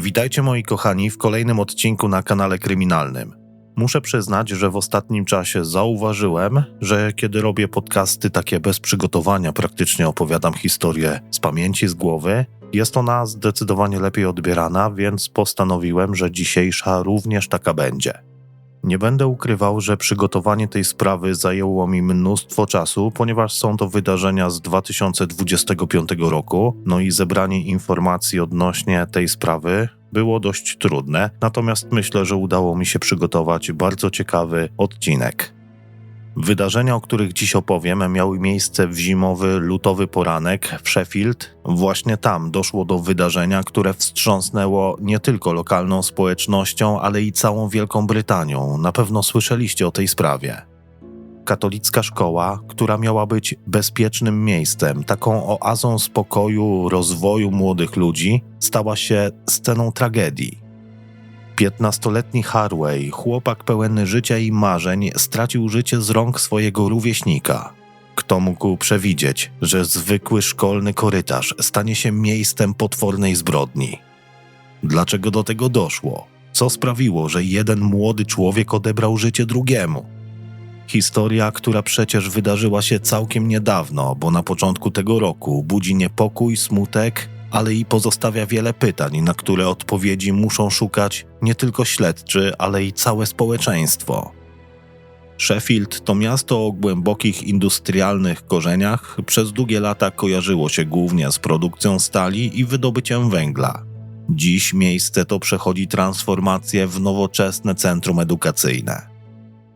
Witajcie moi kochani w kolejnym odcinku na kanale kryminalnym. Muszę przyznać, że w ostatnim czasie zauważyłem, że kiedy robię podcasty takie bez przygotowania, praktycznie opowiadam historię z pamięci, z głowy, jest ona zdecydowanie lepiej odbierana, więc postanowiłem, że dzisiejsza również taka będzie. Nie będę ukrywał, że przygotowanie tej sprawy zajęło mi mnóstwo czasu, ponieważ są to wydarzenia z 2025 roku, no i zebranie informacji odnośnie tej sprawy było dość trudne, natomiast myślę, że udało mi się przygotować bardzo ciekawy odcinek. Wydarzenia, o których dziś opowiem, miały miejsce w zimowy, lutowy poranek w Sheffield. Właśnie tam doszło do wydarzenia, które wstrząsnęło nie tylko lokalną społecznością, ale i całą Wielką Brytanią. Na pewno słyszeliście o tej sprawie. Katolicka szkoła, która miała być bezpiecznym miejscem, taką oazą spokoju, rozwoju młodych ludzi, stała się sceną tragedii. Piętnastoletni Harway, chłopak pełen życia i marzeń, stracił życie z rąk swojego rówieśnika. Kto mógł przewidzieć, że zwykły szkolny korytarz stanie się miejscem potwornej zbrodni? Dlaczego do tego doszło? Co sprawiło, że jeden młody człowiek odebrał życie drugiemu? Historia, która przecież wydarzyła się całkiem niedawno, bo na początku tego roku budzi niepokój, smutek ale i pozostawia wiele pytań, na które odpowiedzi muszą szukać nie tylko śledczy, ale i całe społeczeństwo. Sheffield to miasto o głębokich industrialnych korzeniach, przez długie lata kojarzyło się głównie z produkcją stali i wydobyciem węgla. Dziś miejsce to przechodzi transformację w nowoczesne centrum edukacyjne.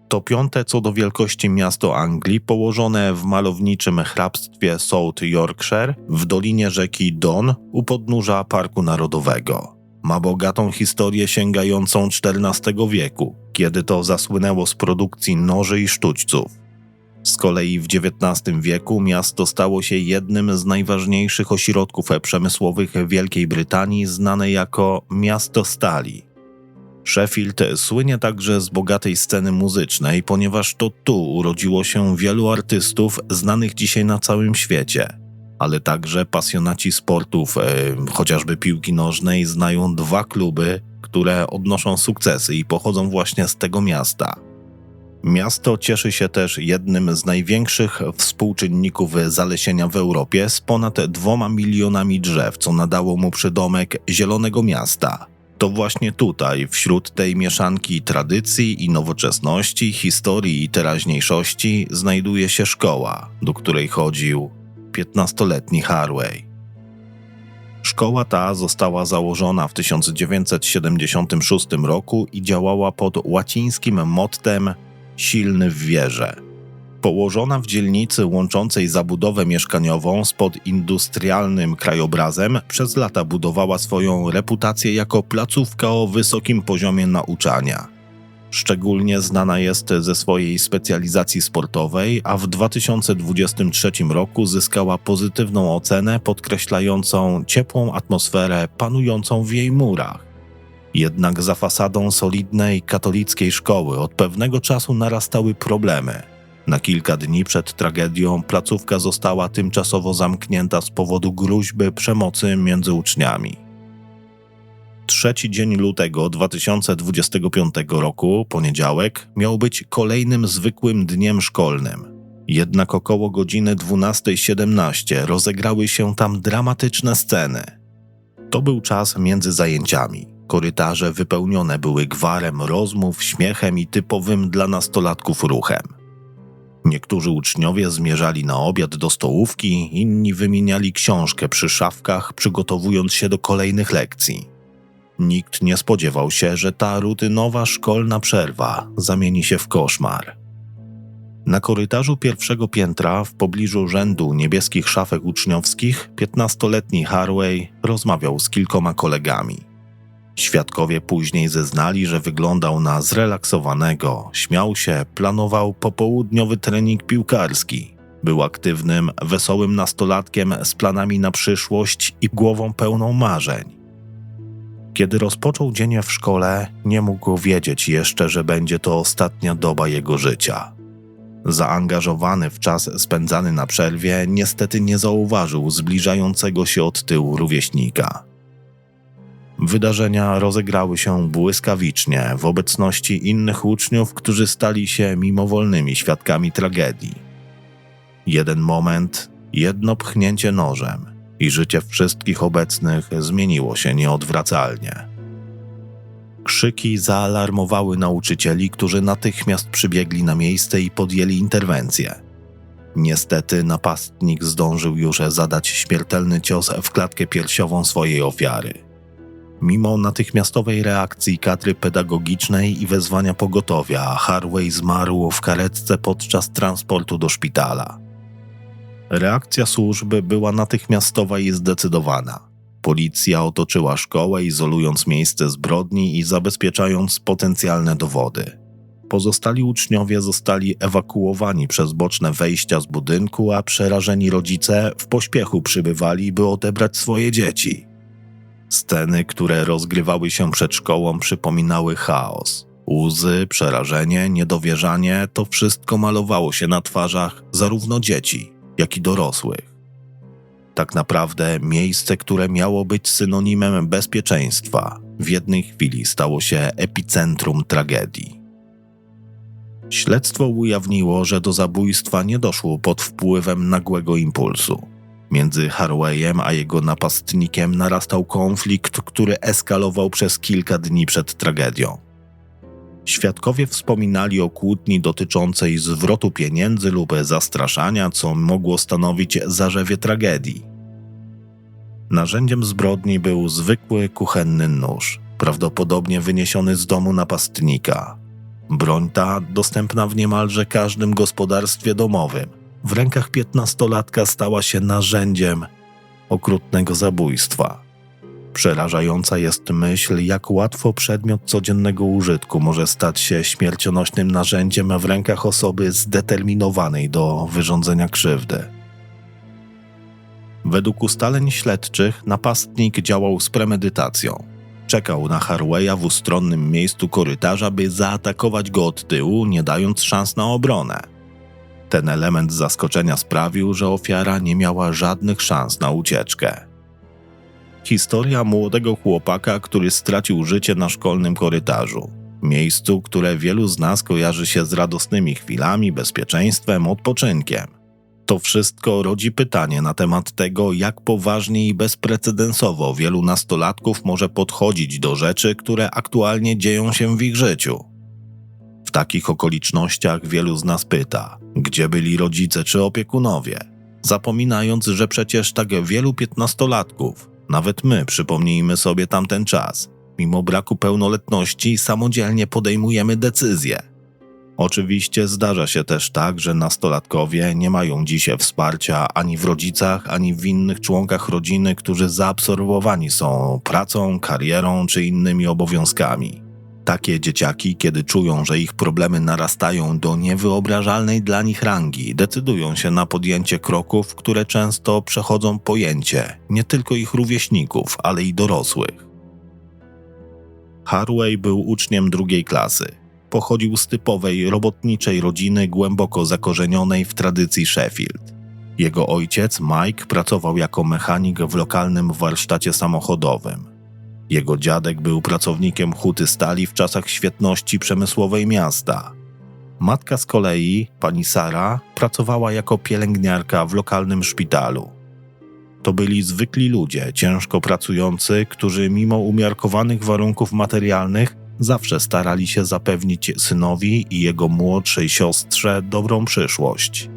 To piąte co do wielkości miasto Anglii, położone w malowniczym hrabstwie South Yorkshire w dolinie rzeki Don u podnóża Parku Narodowego. Ma bogatą historię sięgającą XIV wieku, kiedy to zasłynęło z produkcji noży i sztućców. Z kolei w XIX wieku miasto stało się jednym z najważniejszych ośrodków przemysłowych Wielkiej Brytanii, znane jako Miasto Stali. Sheffield słynie także z bogatej sceny muzycznej, ponieważ to tu urodziło się wielu artystów znanych dzisiaj na całym świecie. Ale także pasjonaci sportów, e, chociażby piłki nożnej, znają dwa kluby, które odnoszą sukcesy i pochodzą właśnie z tego miasta. Miasto cieszy się też jednym z największych współczynników zalesienia w Europie z ponad dwoma milionami drzew, co nadało mu przydomek Zielonego Miasta. To właśnie tutaj, wśród tej mieszanki tradycji i nowoczesności, historii i teraźniejszości, znajduje się szkoła, do której chodził 15-letni Harway. Szkoła ta została założona w 1976 roku i działała pod łacińskim mottem Silny w wierze położona w dzielnicy łączącej zabudowę mieszkaniową z podindustrialnym krajobrazem, przez lata budowała swoją reputację jako placówka o wysokim poziomie nauczania. Szczególnie znana jest ze swojej specjalizacji sportowej, a w 2023 roku zyskała pozytywną ocenę podkreślającą ciepłą atmosferę panującą w jej murach. Jednak za fasadą solidnej katolickiej szkoły od pewnego czasu narastały problemy. Na kilka dni przed tragedią placówka została tymczasowo zamknięta z powodu gruźby przemocy między uczniami. Trzeci dzień lutego 2025 roku, poniedziałek, miał być kolejnym zwykłym dniem szkolnym. Jednak około godziny 12.17 rozegrały się tam dramatyczne sceny. To był czas między zajęciami. Korytarze wypełnione były gwarem rozmów, śmiechem i typowym dla nastolatków ruchem. Niektórzy uczniowie zmierzali na obiad do stołówki, inni wymieniali książkę przy szafkach, przygotowując się do kolejnych lekcji. Nikt nie spodziewał się, że ta rutynowa szkolna przerwa zamieni się w koszmar. Na korytarzu pierwszego piętra, w pobliżu rzędu niebieskich szafek uczniowskich, 15-letni Harway rozmawiał z kilkoma kolegami. Świadkowie później zeznali, że wyglądał na zrelaksowanego, śmiał się, planował popołudniowy trening piłkarski. Był aktywnym, wesołym nastolatkiem z planami na przyszłość i głową pełną marzeń. Kiedy rozpoczął dzień w szkole, nie mógł wiedzieć jeszcze, że będzie to ostatnia doba jego życia. Zaangażowany w czas spędzany na przerwie, niestety nie zauważył zbliżającego się od tyłu rówieśnika. Wydarzenia rozegrały się błyskawicznie w obecności innych uczniów, którzy stali się mimowolnymi świadkami tragedii. Jeden moment, jedno pchnięcie nożem i życie wszystkich obecnych zmieniło się nieodwracalnie. Krzyki zaalarmowały nauczycieli, którzy natychmiast przybiegli na miejsce i podjęli interwencję. Niestety napastnik zdążył już zadać śmiertelny cios w klatkę piersiową swojej ofiary. Mimo natychmiastowej reakcji kadry pedagogicznej i wezwania pogotowia, Harway zmarł w karetce podczas transportu do szpitala. Reakcja służby była natychmiastowa i zdecydowana. Policja otoczyła szkołę, izolując miejsce zbrodni i zabezpieczając potencjalne dowody. Pozostali uczniowie zostali ewakuowani przez boczne wejścia z budynku, a przerażeni rodzice w pośpiechu przybywali, by odebrać swoje dzieci. Sceny, które rozgrywały się przed szkołą, przypominały chaos. Łzy, przerażenie, niedowierzanie to wszystko malowało się na twarzach zarówno dzieci, jak i dorosłych. Tak naprawdę miejsce, które miało być synonimem bezpieczeństwa, w jednej chwili stało się epicentrum tragedii. Śledztwo ujawniło, że do zabójstwa nie doszło pod wpływem nagłego impulsu. Między Harwayem a jego napastnikiem narastał konflikt, który eskalował przez kilka dni przed tragedią. Świadkowie wspominali o kłótni dotyczącej zwrotu pieniędzy lub zastraszania, co mogło stanowić zarzewie tragedii. Narzędziem zbrodni był zwykły kuchenny nóż, prawdopodobnie wyniesiony z domu napastnika. Broń ta dostępna w niemalże każdym gospodarstwie domowym. W rękach piętnastolatka stała się narzędziem okrutnego zabójstwa. Przerażająca jest myśl, jak łatwo przedmiot codziennego użytku może stać się śmiercionośnym narzędziem w rękach osoby zdeterminowanej do wyrządzenia krzywdy. Według ustaleń śledczych napastnik działał z premedytacją. Czekał na Harwaya w ustronnym miejscu korytarza, by zaatakować go od tyłu, nie dając szans na obronę. Ten element zaskoczenia sprawił, że ofiara nie miała żadnych szans na ucieczkę. Historia młodego chłopaka, który stracił życie na szkolnym korytarzu. Miejscu, które wielu z nas kojarzy się z radosnymi chwilami, bezpieczeństwem, odpoczynkiem. To wszystko rodzi pytanie na temat tego, jak poważnie i bezprecedensowo wielu nastolatków może podchodzić do rzeczy, które aktualnie dzieją się w ich życiu. W takich okolicznościach wielu z nas pyta, gdzie byli rodzice czy opiekunowie, zapominając, że przecież tak wielu piętnastolatków nawet my przypomnijmy sobie tamten czas. Mimo braku pełnoletności samodzielnie podejmujemy decyzje. Oczywiście zdarza się też tak, że nastolatkowie nie mają dzisiaj wsparcia ani w rodzicach, ani w innych członkach rodziny, którzy zaabsorbowani są pracą, karierą czy innymi obowiązkami. Takie dzieciaki, kiedy czują, że ich problemy narastają do niewyobrażalnej dla nich rangi, decydują się na podjęcie kroków, które często przechodzą pojęcie nie tylko ich rówieśników, ale i dorosłych. Harway był uczniem drugiej klasy. Pochodził z typowej, robotniczej rodziny głęboko zakorzenionej w tradycji Sheffield. Jego ojciec, Mike, pracował jako mechanik w lokalnym warsztacie samochodowym. Jego dziadek był pracownikiem huty stali w czasach świetności przemysłowej miasta. Matka z kolei, pani Sara, pracowała jako pielęgniarka w lokalnym szpitalu. To byli zwykli ludzie, ciężko pracujący, którzy mimo umiarkowanych warunków materialnych zawsze starali się zapewnić synowi i jego młodszej siostrze dobrą przyszłość.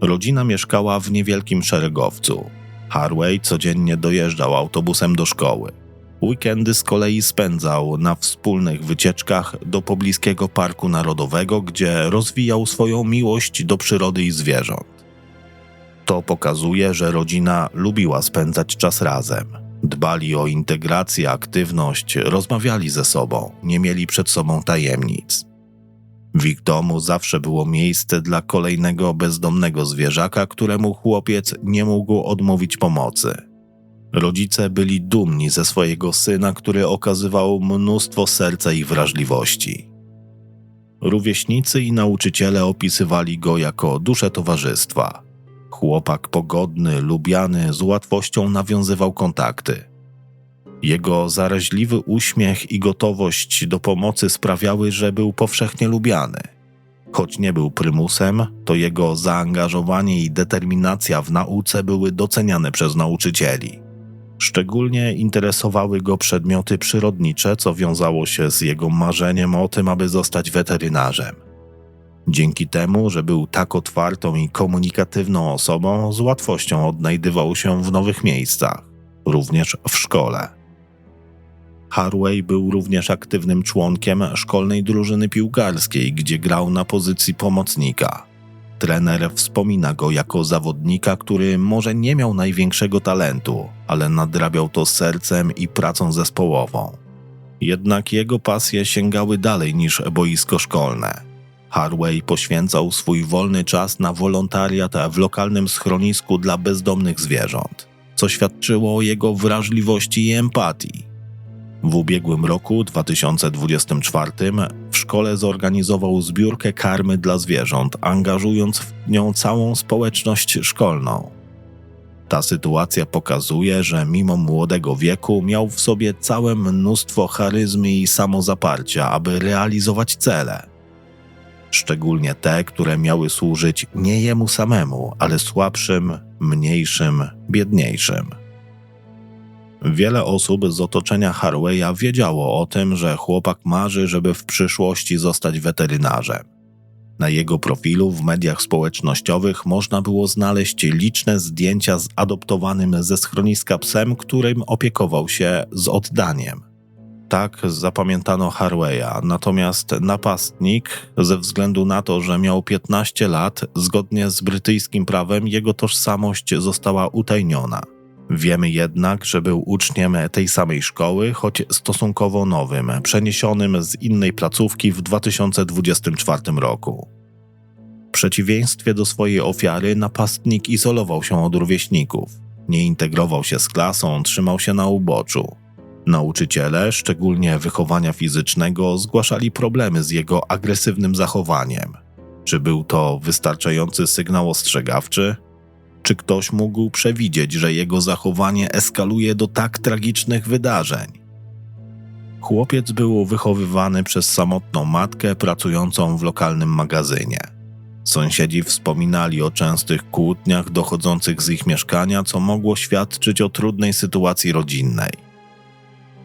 Rodzina mieszkała w niewielkim szeregowcu. Harway codziennie dojeżdżał autobusem do szkoły. Weekendy z kolei spędzał na wspólnych wycieczkach do pobliskiego parku narodowego, gdzie rozwijał swoją miłość do przyrody i zwierząt. To pokazuje, że rodzina lubiła spędzać czas razem. Dbali o integrację, aktywność, rozmawiali ze sobą, nie mieli przed sobą tajemnic. W ich domu zawsze było miejsce dla kolejnego bezdomnego zwierzaka, któremu chłopiec nie mógł odmówić pomocy. Rodzice byli dumni ze swojego syna, który okazywał mnóstwo serca i wrażliwości. Rówieśnicy i nauczyciele opisywali go jako duszę towarzystwa. Chłopak pogodny, lubiany, z łatwością nawiązywał kontakty. Jego zaraźliwy uśmiech i gotowość do pomocy sprawiały, że był powszechnie lubiany. Choć nie był prymusem, to jego zaangażowanie i determinacja w nauce były doceniane przez nauczycieli. Szczególnie interesowały go przedmioty przyrodnicze, co wiązało się z jego marzeniem o tym, aby zostać weterynarzem. Dzięki temu, że był tak otwartą i komunikatywną osobą, z łatwością odnajdywał się w nowych miejscach, również w szkole. Harway był również aktywnym członkiem szkolnej drużyny piłkarskiej, gdzie grał na pozycji pomocnika. Trener wspomina go jako zawodnika, który może nie miał największego talentu, ale nadrabiał to sercem i pracą zespołową. Jednak jego pasje sięgały dalej niż boisko szkolne. Harway poświęcał swój wolny czas na wolontariat w lokalnym schronisku dla bezdomnych zwierząt, co świadczyło o jego wrażliwości i empatii. W ubiegłym roku 2024 w szkole zorganizował zbiórkę karmy dla zwierząt, angażując w nią całą społeczność szkolną. Ta sytuacja pokazuje, że mimo młodego wieku miał w sobie całe mnóstwo charyzmy i samozaparcia, aby realizować cele. Szczególnie te, które miały służyć nie jemu samemu, ale słabszym, mniejszym, biedniejszym. Wiele osób z otoczenia Harwaya wiedziało o tym, że chłopak marzy, żeby w przyszłości zostać weterynarzem. Na jego profilu w mediach społecznościowych można było znaleźć liczne zdjęcia z adoptowanym ze schroniska psem, którym opiekował się z oddaniem. Tak zapamiętano Harwaya, natomiast napastnik, ze względu na to, że miał 15 lat, zgodnie z brytyjskim prawem jego tożsamość została utajniona. Wiemy jednak, że był uczniem tej samej szkoły, choć stosunkowo nowym, przeniesionym z innej placówki w 2024 roku. W przeciwieństwie do swojej ofiary, napastnik izolował się od rówieśników. Nie integrował się z klasą, trzymał się na uboczu. Nauczyciele, szczególnie wychowania fizycznego, zgłaszali problemy z jego agresywnym zachowaniem. Czy był to wystarczający sygnał ostrzegawczy? Czy ktoś mógł przewidzieć, że jego zachowanie eskaluje do tak tragicznych wydarzeń? Chłopiec był wychowywany przez samotną matkę pracującą w lokalnym magazynie. Sąsiedzi wspominali o częstych kłótniach dochodzących z ich mieszkania, co mogło świadczyć o trudnej sytuacji rodzinnej.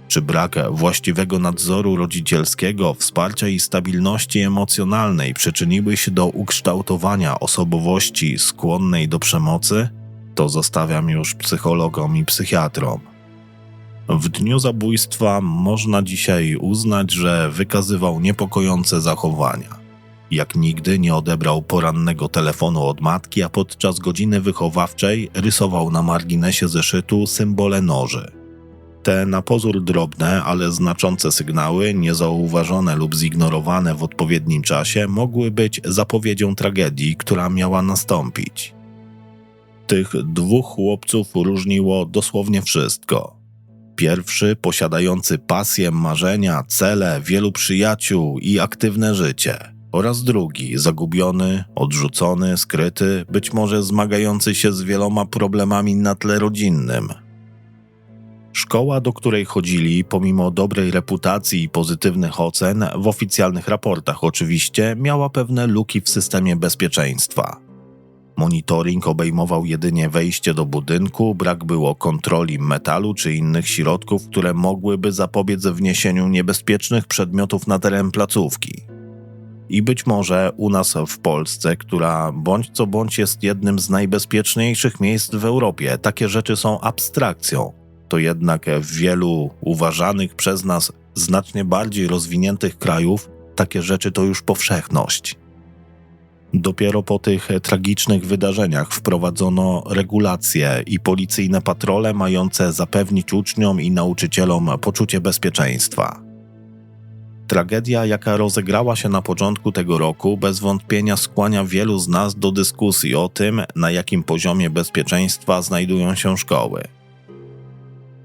Czy brak właściwego nadzoru rodzicielskiego, wsparcia i stabilności emocjonalnej przyczyniły się do ukształtowania osobowości skłonnej do przemocy? To zostawiam już psychologom i psychiatrom. W dniu zabójstwa można dzisiaj uznać, że wykazywał niepokojące zachowania. Jak nigdy nie odebrał porannego telefonu od matki, a podczas godziny wychowawczej rysował na marginesie zeszytu symbole noży. Te na pozór drobne, ale znaczące sygnały, niezauważone lub zignorowane w odpowiednim czasie, mogły być zapowiedzią tragedii, która miała nastąpić. Tych dwóch chłopców różniło dosłownie wszystko. Pierwszy posiadający pasję, marzenia, cele, wielu przyjaciół i aktywne życie, oraz drugi zagubiony, odrzucony, skryty, być może zmagający się z wieloma problemami na tle rodzinnym – Szkoła, do której chodzili, pomimo dobrej reputacji i pozytywnych ocen, w oficjalnych raportach oczywiście, miała pewne luki w systemie bezpieczeństwa. Monitoring obejmował jedynie wejście do budynku, brak było kontroli metalu czy innych środków, które mogłyby zapobiec wniesieniu niebezpiecznych przedmiotów na teren placówki. I być może u nas w Polsce, która bądź co bądź jest jednym z najbezpieczniejszych miejsc w Europie, takie rzeczy są abstrakcją to jednak w wielu uważanych przez nas znacznie bardziej rozwiniętych krajów takie rzeczy to już powszechność. Dopiero po tych tragicznych wydarzeniach wprowadzono regulacje i policyjne patrole mające zapewnić uczniom i nauczycielom poczucie bezpieczeństwa. Tragedia, jaka rozegrała się na początku tego roku, bez wątpienia skłania wielu z nas do dyskusji o tym, na jakim poziomie bezpieczeństwa znajdują się szkoły.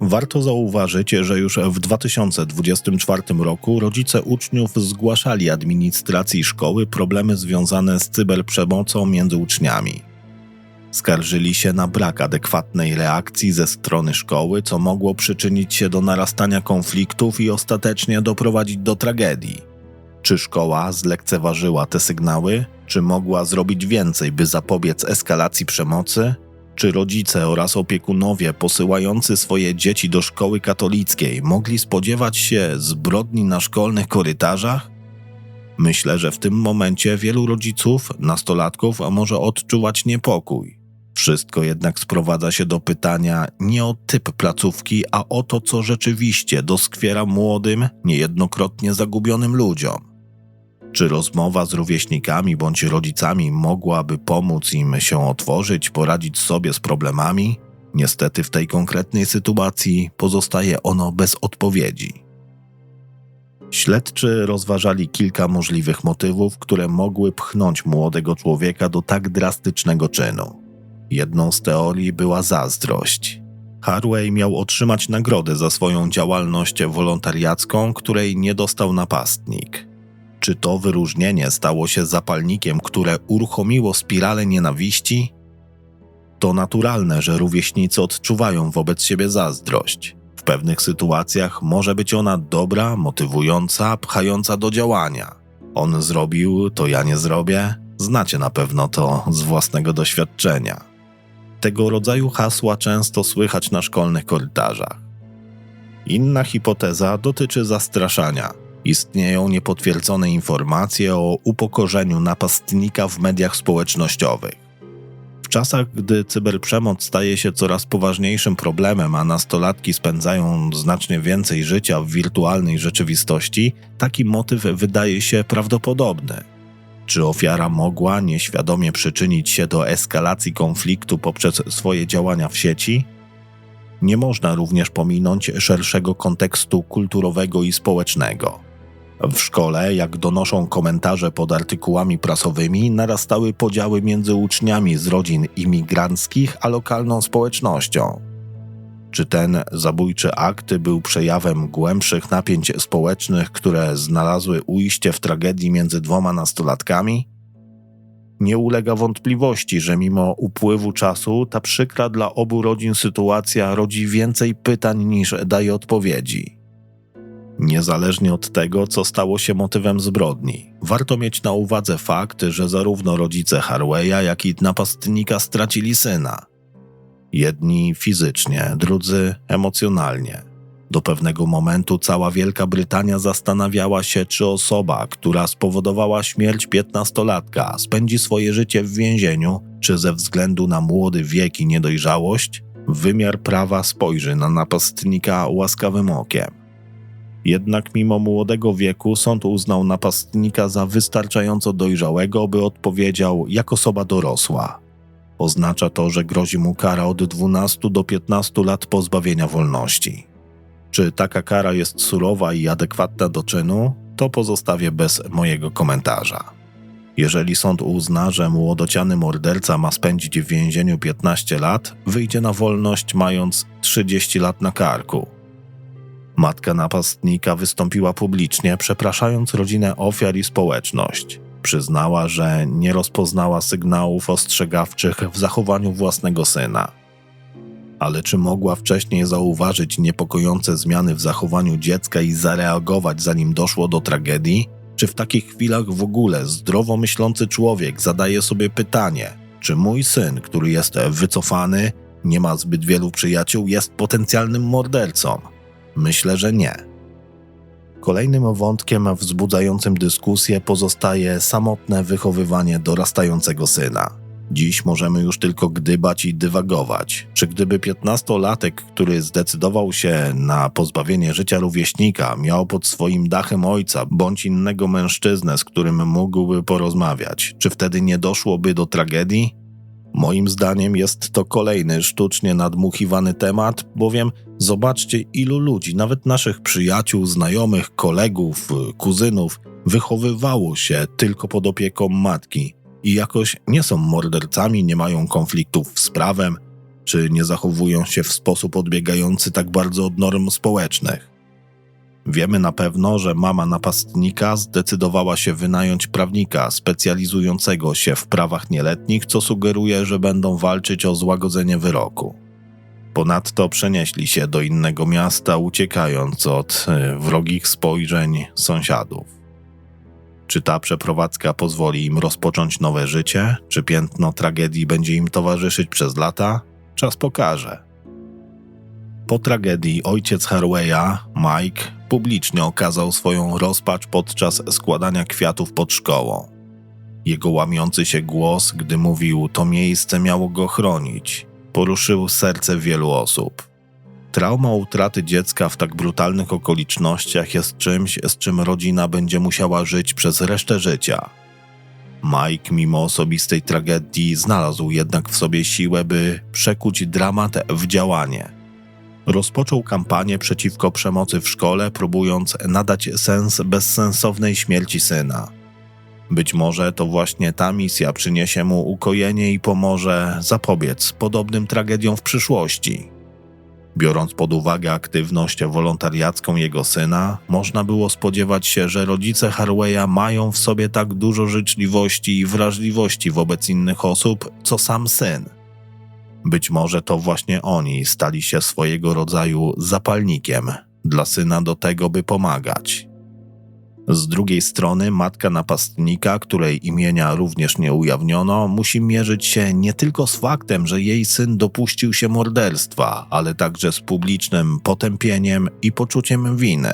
Warto zauważyć, że już w 2024 roku rodzice uczniów zgłaszali administracji szkoły problemy związane z cyberprzemocą między uczniami. Skarżyli się na brak adekwatnej reakcji ze strony szkoły, co mogło przyczynić się do narastania konfliktów i ostatecznie doprowadzić do tragedii. Czy szkoła zlekceważyła te sygnały? Czy mogła zrobić więcej, by zapobiec eskalacji przemocy? Czy rodzice oraz opiekunowie posyłający swoje dzieci do szkoły katolickiej mogli spodziewać się zbrodni na szkolnych korytarzach? Myślę, że w tym momencie wielu rodziców, nastolatków może odczuwać niepokój. Wszystko jednak sprowadza się do pytania nie o typ placówki, a o to, co rzeczywiście doskwiera młodym, niejednokrotnie zagubionym ludziom. Czy rozmowa z rówieśnikami bądź rodzicami mogłaby pomóc im się otworzyć, poradzić sobie z problemami? Niestety w tej konkretnej sytuacji pozostaje ono bez odpowiedzi. Śledczy rozważali kilka możliwych motywów, które mogły pchnąć młodego człowieka do tak drastycznego czynu. Jedną z teorii była zazdrość. Harway miał otrzymać nagrodę za swoją działalność wolontariacką, której nie dostał napastnik. Czy to wyróżnienie stało się zapalnikiem, które uruchomiło spiralę nienawiści? To naturalne, że rówieśnicy odczuwają wobec siebie zazdrość. W pewnych sytuacjach może być ona dobra, motywująca, pchająca do działania. On zrobił, to ja nie zrobię. Znacie na pewno to z własnego doświadczenia. Tego rodzaju hasła często słychać na szkolnych korytarzach. Inna hipoteza dotyczy zastraszania. Istnieją niepotwierdzone informacje o upokorzeniu napastnika w mediach społecznościowych. W czasach, gdy cyberprzemoc staje się coraz poważniejszym problemem, a nastolatki spędzają znacznie więcej życia w wirtualnej rzeczywistości, taki motyw wydaje się prawdopodobny. Czy ofiara mogła nieświadomie przyczynić się do eskalacji konfliktu poprzez swoje działania w sieci? Nie można również pominąć szerszego kontekstu kulturowego i społecznego. W szkole, jak donoszą komentarze pod artykułami prasowymi, narastały podziały między uczniami z rodzin imigranckich a lokalną społecznością. Czy ten zabójczy akt był przejawem głębszych napięć społecznych, które znalazły ujście w tragedii między dwoma nastolatkami? Nie ulega wątpliwości, że mimo upływu czasu ta przykra dla obu rodzin sytuacja rodzi więcej pytań niż daje odpowiedzi. Niezależnie od tego, co stało się motywem zbrodni, warto mieć na uwadze fakt, że zarówno rodzice Harwaya, jak i napastnika stracili syna. Jedni fizycznie, drudzy emocjonalnie. Do pewnego momentu cała Wielka Brytania zastanawiała się, czy osoba, która spowodowała śmierć piętnastolatka, spędzi swoje życie w więzieniu, czy ze względu na młody wiek i niedojrzałość, wymiar prawa spojrzy na napastnika łaskawym okiem. Jednak mimo młodego wieku sąd uznał napastnika za wystarczająco dojrzałego, by odpowiedział jak osoba dorosła. Oznacza to, że grozi mu kara od 12 do 15 lat pozbawienia wolności. Czy taka kara jest surowa i adekwatna do czynu, to pozostawię bez mojego komentarza. Jeżeli sąd uzna, że młodociany morderca ma spędzić w więzieniu 15 lat, wyjdzie na wolność mając 30 lat na karku Matka napastnika wystąpiła publicznie, przepraszając rodzinę ofiar i społeczność. Przyznała, że nie rozpoznała sygnałów ostrzegawczych w zachowaniu własnego syna. Ale czy mogła wcześniej zauważyć niepokojące zmiany w zachowaniu dziecka i zareagować, zanim doszło do tragedii? Czy w takich chwilach w ogóle zdrowo myślący człowiek zadaje sobie pytanie, czy mój syn, który jest wycofany, nie ma zbyt wielu przyjaciół, jest potencjalnym mordercą? Myślę, że nie. Kolejnym wątkiem wzbudzającym dyskusję pozostaje samotne wychowywanie dorastającego syna. Dziś możemy już tylko gdybać i dywagować. Czy gdyby piętnastolatek, który zdecydował się na pozbawienie życia rówieśnika, miał pod swoim dachem ojca bądź innego mężczyznę, z którym mógłby porozmawiać, czy wtedy nie doszłoby do tragedii? Moim zdaniem jest to kolejny sztucznie nadmuchiwany temat, bowiem zobaczcie, ilu ludzi, nawet naszych przyjaciół, znajomych, kolegów, kuzynów, wychowywało się tylko pod opieką matki i jakoś nie są mordercami, nie mają konfliktów z prawem, czy nie zachowują się w sposób odbiegający tak bardzo od norm społecznych. Wiemy na pewno, że mama napastnika zdecydowała się wynająć prawnika specjalizującego się w prawach nieletnich, co sugeruje, że będą walczyć o złagodzenie wyroku. Ponadto przenieśli się do innego miasta, uciekając od y, wrogich spojrzeń sąsiadów. Czy ta przeprowadzka pozwoli im rozpocząć nowe życie? Czy piętno tragedii będzie im towarzyszyć przez lata? Czas pokaże. Po tragedii ojciec Harwaya, Mike, publicznie okazał swoją rozpacz podczas składania kwiatów pod szkołą. Jego łamiący się głos, gdy mówił, to miejsce miało go chronić, poruszył serce wielu osób. Trauma utraty dziecka w tak brutalnych okolicznościach jest czymś, z czym rodzina będzie musiała żyć przez resztę życia. Mike, mimo osobistej tragedii, znalazł jednak w sobie siłę, by przekuć dramat w działanie. Rozpoczął kampanię przeciwko przemocy w szkole, próbując nadać sens bezsensownej śmierci syna. Być może to właśnie ta misja przyniesie mu ukojenie i pomoże zapobiec podobnym tragediom w przyszłości. Biorąc pod uwagę aktywność wolontariacką jego syna, można było spodziewać się, że rodzice Harwaya mają w sobie tak dużo życzliwości i wrażliwości wobec innych osób, co sam syn. Być może to właśnie oni stali się swojego rodzaju zapalnikiem dla syna do tego, by pomagać. Z drugiej strony, matka napastnika, której imienia również nie ujawniono, musi mierzyć się nie tylko z faktem, że jej syn dopuścił się morderstwa, ale także z publicznym potępieniem i poczuciem winy.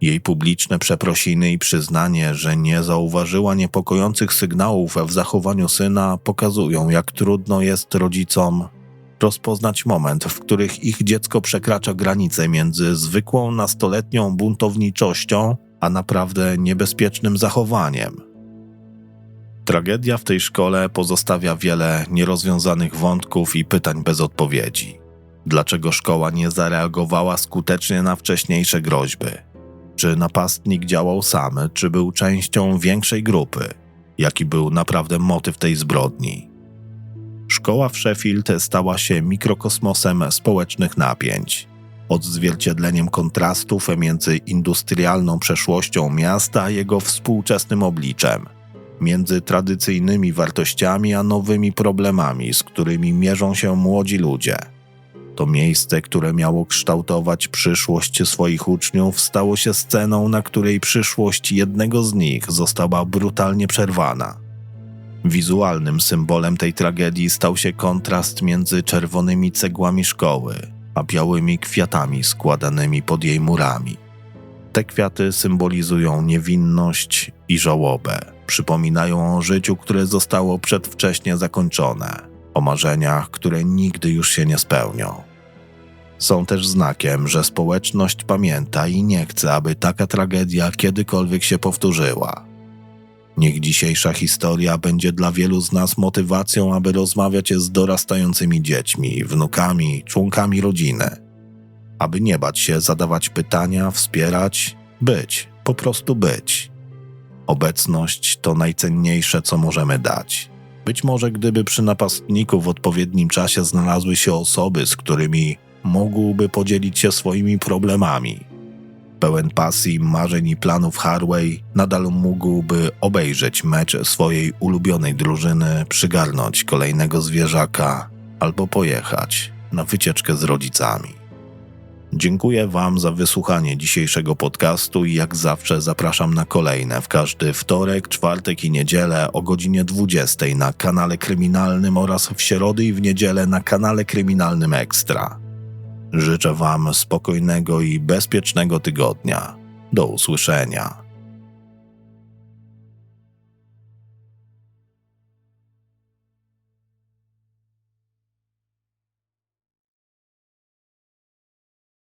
Jej publiczne przeprosiny i przyznanie, że nie zauważyła niepokojących sygnałów w zachowaniu syna, pokazują, jak trudno jest rodzicom rozpoznać moment, w których ich dziecko przekracza granicę między zwykłą nastoletnią buntowniczością a naprawdę niebezpiecznym zachowaniem. Tragedia w tej szkole pozostawia wiele nierozwiązanych wątków i pytań bez odpowiedzi. Dlaczego szkoła nie zareagowała skutecznie na wcześniejsze groźby? Czy napastnik działał sam, czy był częścią większej grupy? Jaki był naprawdę motyw tej zbrodni? Szkoła w Sheffield stała się mikrokosmosem społecznych napięć odzwierciedleniem kontrastów między industrialną przeszłością miasta a jego współczesnym obliczem, między tradycyjnymi wartościami a nowymi problemami, z którymi mierzą się młodzi ludzie. To miejsce, które miało kształtować przyszłość swoich uczniów, stało się sceną, na której przyszłość jednego z nich została brutalnie przerwana. Wizualnym symbolem tej tragedii stał się kontrast między czerwonymi cegłami szkoły, a białymi kwiatami składanymi pod jej murami. Te kwiaty symbolizują niewinność i żałobę, przypominają o życiu, które zostało przedwcześnie zakończone, o marzeniach, które nigdy już się nie spełnią. Są też znakiem, że społeczność pamięta i nie chce, aby taka tragedia kiedykolwiek się powtórzyła. Niech dzisiejsza historia będzie dla wielu z nas motywacją, aby rozmawiać z dorastającymi dziećmi, wnukami, członkami rodziny. Aby nie bać się zadawać pytania, wspierać, być, po prostu być. Obecność to najcenniejsze, co możemy dać. Być może gdyby przy napastniku w odpowiednim czasie znalazły się osoby, z którymi mógłby podzielić się swoimi problemami, Pełen pasji, marzeń i planów Harway, nadal mógłby obejrzeć mecz swojej ulubionej drużyny, przygarnąć kolejnego zwierzaka albo pojechać na wycieczkę z rodzicami. Dziękuję Wam za wysłuchanie dzisiejszego podcastu i jak zawsze zapraszam na kolejne w każdy wtorek, czwartek i niedzielę o godzinie 20 na kanale kryminalnym oraz w środy i w niedzielę na kanale kryminalnym Ekstra. Życzę Wam spokojnego i bezpiecznego tygodnia. Do usłyszenia.